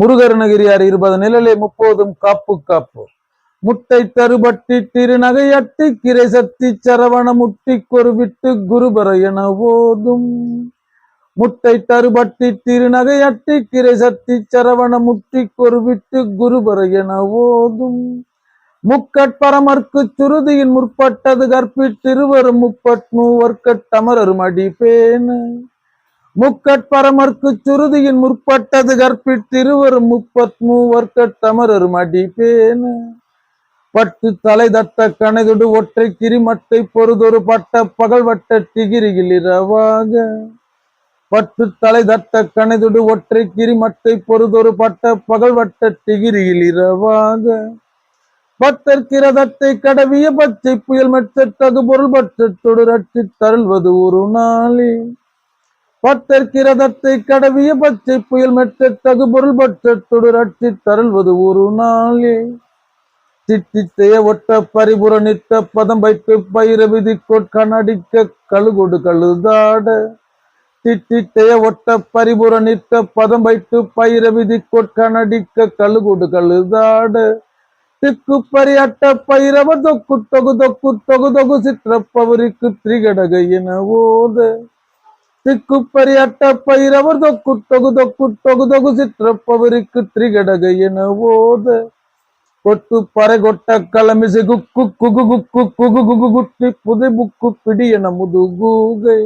முருகருணகிரியார் இருபது நிழலே முப்போதும் காப்பு காப்பு. முட்டை தருபட்டி திருநகையட்டி கிரை சத்தி சரவண முட்டி கொருவிட்டு குருபர என ஓதும். முட்டை தருபட்டி திருநகையட்டி கிரை சத்தி சரவண முட்டி கொருவிட்டு குருபர என ஓதும். முக்கட்பரமர்க்கு சுருதியின் முற்பட்டது கற்பித்திருவரும் முப்பட் மூவர்க்கட் தமரரும் அடிப்பேன. முக்கட்பரமர்க்கு சுருதியின் முற்பட்டது கற்பித்திருவரும் முப்பத் மூவர்க்கட் தமரரும் அடிப்பேன பட்டு தலை தட்ட கணைதொடு ஒற்றை கிரிமட்டை பொறுதொரு பட்ட பகல் வட்ட டிகிரியில் இரவாக. பட்டு தலை தட்ட கணைதொடு ஒற்றை கிரிமட்டை பொறுதொரு பட்ட பகல் வட்ட திகிரியில் இரவாக. பத்தர் கிரதத்தை கடவிய பச்சை புயல் மெச்ச தகு பொருள் பட்சத்தொடு ரட்சி தருள்வது ஒரு நாளே பத்தர் கடவிய பச்சை புயல் மெற்ற தகு பொருள் பற்றத்தொடு ரட்சி தருள்வது ஒரு நாளே. திட்டித்தைய ஒட்ட பரிபுற நித்த பதம் வைத்து பயிர விதி கொட்கணடிக்க கழுகொடு கழுதாட. திட்டித்தைய ஒட்ட பரிபுற நித்த பதம் வைத்து பயிர விதி கொட்கணடிக்க கழுகொடு கழுதாட. திக்கு பரியட்ட பைரவ தொக்கு தொகு தொக்கு தொகு தொகு சிற்றப்பவருக்கு திரிகடக என ஓத. திக்கு பயிரவர் தொக்கு தொகு தொக்கு தொகு தொகு சித்திரப்பவருக்கு திரிகடக என ஓத. கொட்டு பறை கொட்ட களமிசை குக்கு குகு குக்கு குகு குகு குட்டி புதை புக்கு பிடி என முதுகூகை.